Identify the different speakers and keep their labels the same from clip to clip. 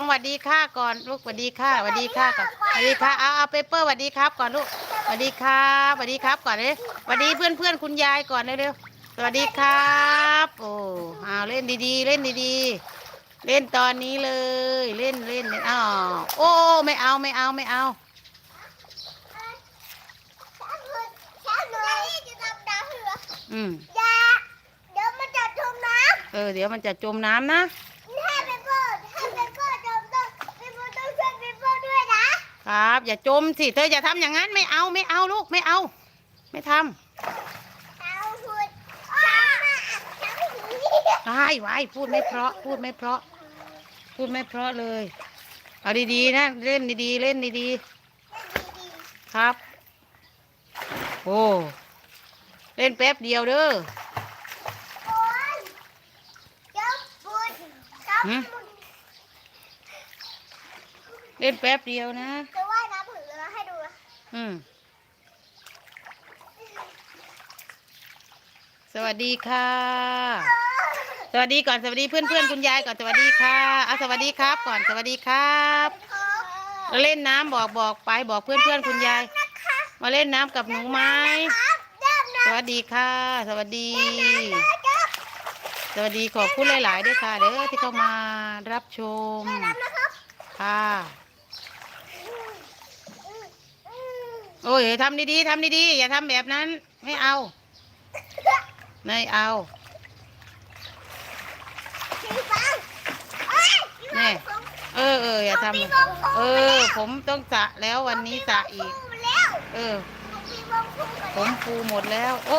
Speaker 1: องหวัดดีค่ะก่อนลูกหวัดดีค่ะหวัดดีค่ะก่อนหวัดดีค่ะเอาเอาเปเปอร์หวัดดีครับก่อนลูกหวัดดีครับหวัดดีครับก่อนเลยหวัดดีเพื่อนเพื่อนๆคุณยายก่อนเร็วๆสวัสดีครับโอ้เอาเล่นดีๆ เล่นดีๆ เล่นตอนนี้เลย เล่นเล่นเล่นอ้าวโอ้ไม่เอาไม่เอาไม่เอาอืม
Speaker 2: เดี๋ยวมันจะจมน้
Speaker 1: เออเดี๋ยวมันจะจมน้ำนะ
Speaker 2: ครับ
Speaker 1: อย่าจมสิ เธออย่าทำอย่างนั้นไม่เอาไม่เอาลูกไม่เอา ไม่ทำ
Speaker 2: เอาหุ่นช้างมาช้างหี
Speaker 1: ไว้ไว้พูดไม่เพราะ พูดไม่เพราะ พูดไม่เพราะเลย เอาดีๆนะ เล่นดีๆ เล่นดีๆ ครับ โอ้เล่นแป๊บเดียวเด้อ
Speaker 2: โอ้ย เจ้าปุ่นเจ้า
Speaker 1: หืม
Speaker 2: ปุ่น
Speaker 1: เล่นแป๊บเดียวนะ
Speaker 2: จะว่ายน้ำผืนเรือให้ดูนะ
Speaker 1: อืมสวัสดีค่ะ สวัสดีก่อนสวัสดีเพื่อนเพื่อนๆคุณยายก่อนสวัสดีค่ะเอาสวัสดีครับ ก่อนสวัสดีครับแล้วเล่นน้ำบอกบอกไปบอกเพื่อนเพื่อนๆคุณยาย
Speaker 2: นะคะ
Speaker 1: มาเล่นน้ำกับหนูไหม
Speaker 2: ครับเริ่มนะ
Speaker 1: สวัสดีค่ะ สวัสดี
Speaker 2: นะครับ
Speaker 1: สวัสดีขอบคุณหลาย ๆ ด้วยค่ะเด้อที่เข้ามารับชม
Speaker 2: นะครับ
Speaker 1: ค่ะ
Speaker 2: อืมอืม
Speaker 1: โอ้ยทำดีๆทำดีๆอย่าทำแบบนั้น ไม่เอา ไม่เอา
Speaker 2: สีฟ้าเอ้ย
Speaker 1: แน่เออเอออย่าทำเออ ผมต้องสระแล้ววันนี้สระอีก
Speaker 2: ผมแล้ว
Speaker 1: เออ
Speaker 2: ผมมีวงคู่ไป
Speaker 1: ผมฟูหมดแล้ว โอ้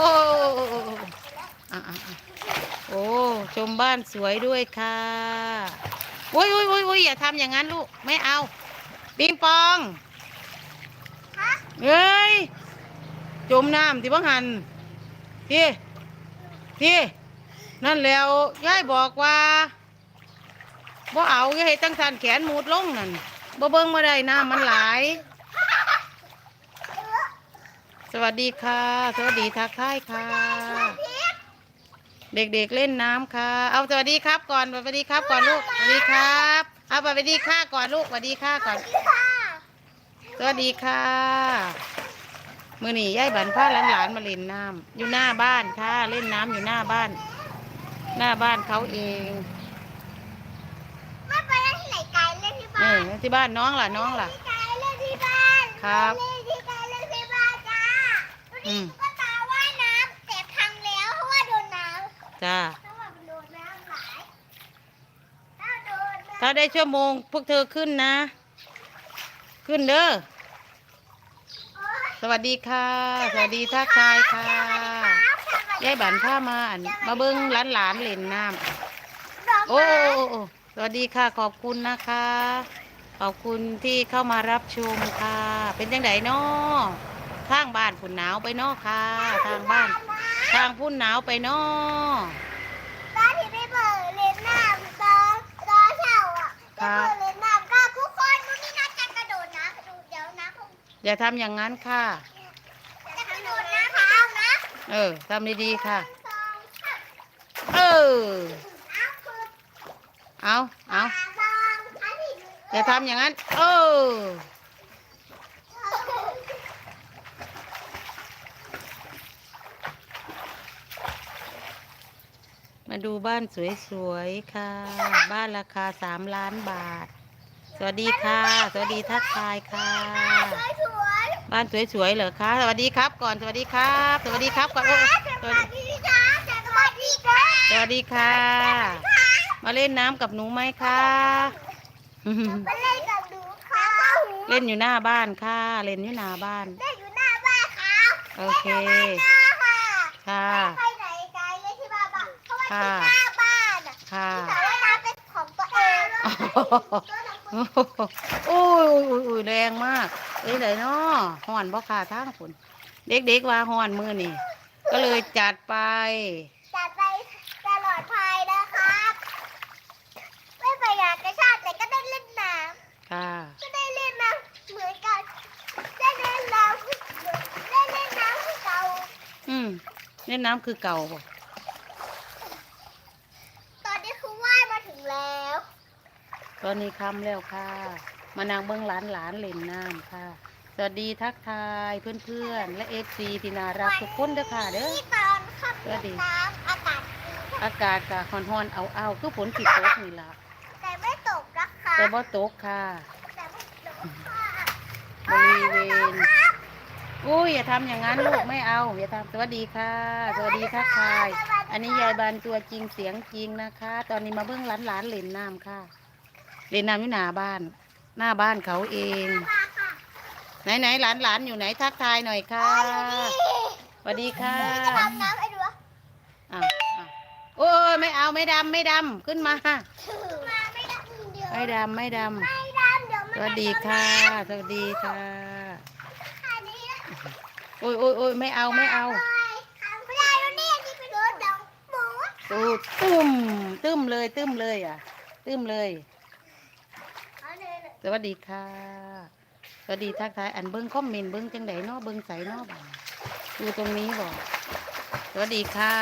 Speaker 1: อะอะอะโอ้ชมบ้านสวยด้วยค่ะโอ้ยโอ้ยโอ้ยโอ้ยอย่าทำอย่างนั้นลูก ไม่เอาปิงปอง
Speaker 2: ฮะ
Speaker 1: เฮ้ย จมน้ำที่บ้งหันพี่พี่นั่นแล้วยายบอกว่าบ่เอาอย่าให้ตั้งสันแขนหมูดลงนั่นบ่เบิ่งมาได้น้ำมันหลาย สวัสดีค่ะ สวัสดีทักทายค่ะ เด็กๆเล่นน้ำค่ะ เอาสวัสดีครับก่อนสวัสดีครับก่อนลูกสวัสดีครับ เอาสวัสดีค่ะก่อนลูกสวัสดีค่ะก่อน วัสดีค่ะมือนี่ยายบันพาหลานๆมาเล่นน้ำอยู่หน้าบ้านค่ะ เล่นน้ำอยู่หน้าบ้าน หน้าบ้านเขาเอง
Speaker 2: ไม่ไปเล่นที่ไหนไกลเล่นที่
Speaker 1: เอ
Speaker 2: บ้าน
Speaker 1: อที่บ้านน้องล่ะน้องล่ะ
Speaker 2: ที่ไกลเล่นที่บ้าน
Speaker 1: ครับ
Speaker 2: เล่นที่ไกลเล่นที่บ้านจ้า
Speaker 1: อื
Speaker 2: ดูดิ
Speaker 1: ม
Speaker 2: ตุ๊กตาว่ายน้ำแต่พังแล้วเพราะว่าโดนน้ำ
Speaker 1: จ้า
Speaker 2: เพราะว่ามันโดนน้ำหลายถ้าโดนน้ำ
Speaker 1: ถ้าได้ชั่วโมงพวกเธอขึ้นนะ ขึ้นเด้อ
Speaker 2: โอ๊ย
Speaker 1: สวัสดีค่ะ สวัสดีทักทายค่ะ ยายบันพามาอันมาเบิ้งหลานๆเล่นน้ำโอ้โอ้โอ้โอ้สวัสดีค่ะ ขอบคุณนะคะ ขอบคุณที่เข้ามารับชมค่ะ เป็นยังไงเนาะข้างบ้านฝุ่นหนาวไปเนาะค่ะ ทางบ้าน ทางพุ่นหนาวไปเนาะ
Speaker 2: ตอนที่ไม่เปิดเล่นน้ำตอนตอนเช้าอะ
Speaker 1: ครั อย่าทำอย่างนั้นค่ะ
Speaker 2: จะกระโดดน้ำเท้านะ
Speaker 1: เออทำดีๆค่ะ
Speaker 2: สองสาม
Speaker 1: เออ
Speaker 2: เอาคือ
Speaker 1: เอาเอา
Speaker 2: สามสองอันนี้
Speaker 1: อย่าทำอย่างนั้น เออ มาดูบ้านสวยๆค่ะ บ้านราคาสามล้านบาท สวัสดีค่ะ สวัสดีทักทายค่ะ
Speaker 2: สวยสวย
Speaker 1: บ้านสวยๆเหรอคะ สวัสดีครับก่อน สวัสดีครับ สวัสดีครับก่อนโอ้ยส
Speaker 2: ส
Speaker 1: วัส
Speaker 2: วั
Speaker 1: ดี
Speaker 2: สดีค่ะสวัสดีค่ะ
Speaker 1: สวัสดีค่ะ มาเล่นน้ำกับหนูไหมคะ
Speaker 2: มาเล่นกับหนูค่ะ
Speaker 1: เล่นอยู่หน้าบ้านค่ะ เล่นอยู่หน้าบ้าน
Speaker 2: เล่นอยู่หน้าบ้านค่ะ
Speaker 1: โอเค
Speaker 2: ล่นอยู่บ้านค่ะ
Speaker 1: ค่ะ
Speaker 2: ไปไหนไกลเล่นที่บ้านบ้างเพราะว่า
Speaker 1: ค่ะ
Speaker 2: ที่หน้าบ้านอะ
Speaker 1: ค่ะ
Speaker 2: แต่ว่าน้ำเป็นของตัวเอง
Speaker 1: โอ้ยโอ้ยโอ้ยโอ้ยแรงมากเอ้ยไหนเนาะห่อนบ่ค่ะทางฝนเด็กๆว่าห่อนมือนี่ ก็เลยจัดไป
Speaker 2: จัดไปตลอดภัยนะครับ ไม่ไปอยากกระชากแต่ก็ได้เล่นน้
Speaker 1: ค่ะำ
Speaker 2: ก็ได้เล่นน้ำเหมือนกันได้เล่นน้ำได้เล่นน้ำคือเก่า
Speaker 1: อืมเล่นน้ำคือเก่าบ่
Speaker 2: ตอนนี้คือว่ายมาถึงแล้ว
Speaker 1: ตอนนี้ค่ำแล้วค่ะ มานั่งเบิ้งหลานหลานๆเล่นน้ำค่ะ สวัสดีทักทายเพื่อนๆ และเอฟซีที่น่ารักทุกคนเด้อค่ะเด้อ
Speaker 2: ที่ตอนขับ
Speaker 1: สวัสดี
Speaker 2: น้ำอากาศดีค่ะ
Speaker 1: อากาศกะฮอนๆเอาๆคือฝนสิตกนี่ล่ะ
Speaker 2: แต่ไม่ตกนะคะ
Speaker 1: แต่บ่ตกค่ะ
Speaker 2: แต่ไม่ตกค่ะ
Speaker 1: บริเวณอุ้ยอย่าทำอย่างนั้นลูกไม่เอาอย่าทำสวัสดีค่ะ สวัสดีทักทาย อันนี้ยายบานตัวจริงเสียงจริงนะคะ ตอนนี้มาเบิ้งหลานหลานๆเล่นน้ำค่ะ เล่นน้ำอยู่หน้าบ้าน หน้าบ้านเขาเอง
Speaker 2: มาค่ะ
Speaker 1: ไหนไหนหลานหลานๆอยู่ไหนทักทายหน่อยค่ะสวัสดีค่ะ
Speaker 2: จะทำน้ำไอ้ดูวะ
Speaker 1: อะอะโอ้ยไม่เอาไม่ดำไม่ดำขึ้นมา
Speaker 2: มาไม่ได้เดี๋ยว
Speaker 1: ไม่ดำไม่ด
Speaker 2: ไม่ดำเดี๋ยวำมัน
Speaker 1: สวัสดีค่ะสวัสดีค่ะ
Speaker 2: อันนี้นะ
Speaker 1: โอ้ยโอ้ยโอ้ยไม่เอาไม่เอา
Speaker 2: ไม่ได้แล้วเนี่ยที่ไปโดนดองหมู
Speaker 1: ตูดตุ้ม ตึ้มเลย ตึ้มเลยอะ ตึ้มเลย
Speaker 2: เอาเลยเลย
Speaker 1: สวัสดีค่ะ สวัสดีทักทายอันเบิ้งคอมเมนต์เบิ้งจังไดเนาะเบิ้งใสเนาะบ่าดูตรงนี้บอกสวัสดีค่ะ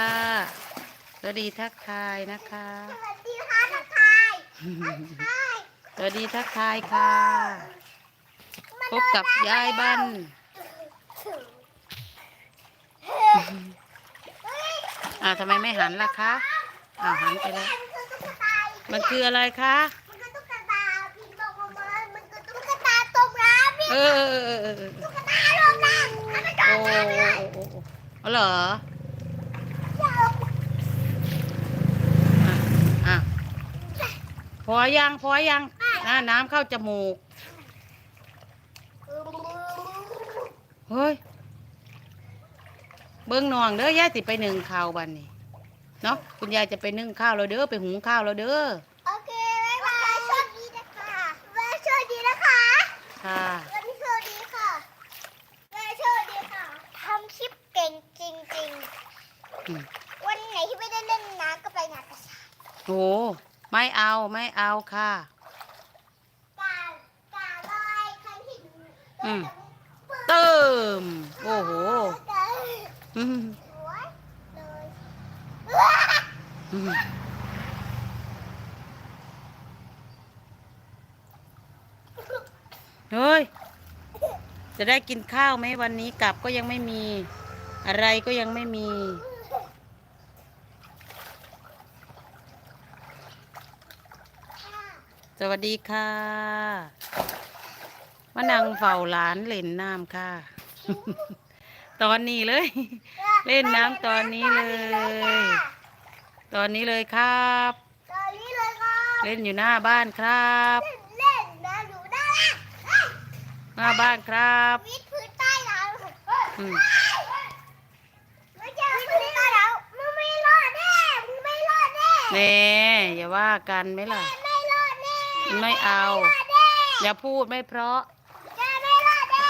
Speaker 1: สวัสดีทักทายนะคะ
Speaker 2: สวัสดีค่ะทักทายทักทาย
Speaker 1: สวัสดีทักทายค่ะ พบกับยายบันอ่าวทำไมไม่หันล่ะคะอ่าวหันไปแล้วมันคืออะไรคะ
Speaker 2: มันคือตุ๊กตาพี่บอกมามามันคือตุ๊กตาตกน้ำพี่
Speaker 1: เออเออเออเออเออ
Speaker 2: ตุ๊กตาลงน้ำมันไม่จอ
Speaker 1: โอ้
Speaker 2: ดน้ำเลย
Speaker 1: โอ้โอ้โอ้อ๋อเหรออะอะพอยังพอยังอ่าน้ำเข้าจมูกเฮ้ยเบิ้งนองเด้อยายสิไปนึ่งข้าวบันนี้เนาะคุณยายจะไปนึ่งข้าวแล้วเด้อไปหุงข้าวแล้วเด้อ
Speaker 2: โอเคบ๊ายบายโชคดีนะคะบ๊ายโชคดีนะคะ
Speaker 1: ค่ะ
Speaker 2: วันนี้โชคดีค่ะบ๊ายโชคดีค่ะทำ คลิปเก่งจริง
Speaker 1: อืม
Speaker 2: ๆ วันไหนที่ไม่ได้เล่นน้ำก็ไปงานกระชา
Speaker 1: โหไม่เอาไม่เอาค่ะ
Speaker 2: กากาลอยครั้งที่
Speaker 1: อืม เติม โอ้โหอืม
Speaker 2: สวยเลย
Speaker 1: อืมเฮ้ย จะได้กินข้าวไหมวันนี้กลับก็ยังไม่มี อะไรก็ยังไม่มีสวัสดีค่ะมานั่งเฝ้าหลานเล่นน้ำค่ะ ตอนนี้เลย เล่นน้ำตอนนี้เลย ตอนนี้เลยครับ
Speaker 2: ตอนนี้เลยครับ
Speaker 1: เล่นอยู่หน้าบ้านครับ
Speaker 2: เล่นเล่นนะอยู่ด้านล่าง
Speaker 1: หน้าบ้านครับ
Speaker 2: วิดพื้นใต้น้ำ
Speaker 1: อืม
Speaker 2: ไม่ใช่วิดพื้นใต้น้ำมึงไม่รอดแน่มึงไม่รอดแน่
Speaker 1: เน่อย่าว่ากันไหมล่ะ
Speaker 2: ไม่รอดแน่
Speaker 1: ไม่เอา
Speaker 2: ไม่รอดแน่
Speaker 1: อย่าพูดไม่เพราะ
Speaker 2: แกไม่รอดแน่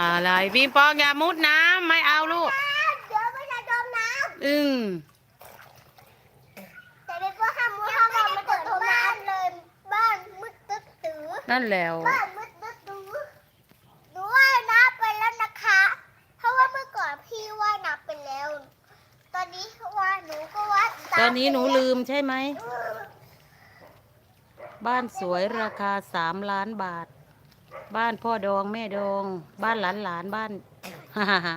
Speaker 1: อะไรพิมปองอย่ามุดน้ำไม่เอาลูก
Speaker 2: เดี๋ยวไม่จะจมน้
Speaker 1: อึ้งำ
Speaker 2: แต่เป็นพวกข้ามมือข้ามมันเกิดจมน้ำเลยบ้านมืดตึ๊ดตื้อ
Speaker 1: นั่นแหล้ว
Speaker 2: บ้านมืดตึ๊ดตื้อหนูว่ายน้ำไปแล้วนะคะ เพราะว่าเมื่อก่อนพี่ว่ายน้ำไปแล้ว ตอนนี้ว่าหนูก็ว่าำ
Speaker 1: ตอนนี้หนูลืมใช่ไหม บ้านสวยราคาสามล้านบาท บ้านพ่อดองแม่ดอง บ้านหลานหลานบ้านฮ่าฮ่าฮ่า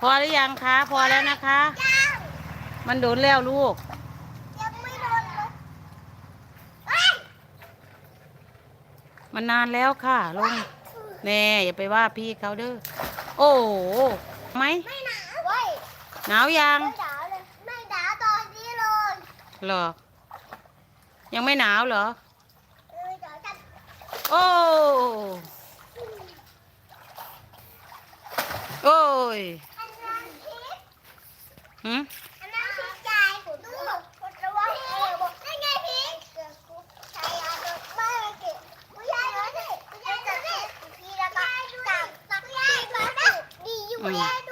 Speaker 2: พอ
Speaker 1: หรือยังคะ พอแล้วนะคะ มันโดนแล้วลูก
Speaker 2: มัน
Speaker 1: นานแล้วค่ะลงแน่อย่าไปว่าพี่เขาเด้อ โอ้ ไหม
Speaker 2: หนาวยั
Speaker 1: ง
Speaker 2: ไม่หนาวตอนนี้เลย
Speaker 1: หรอ ยังไม่หนาวเหรอโอ้โอ้ยหืม嗯。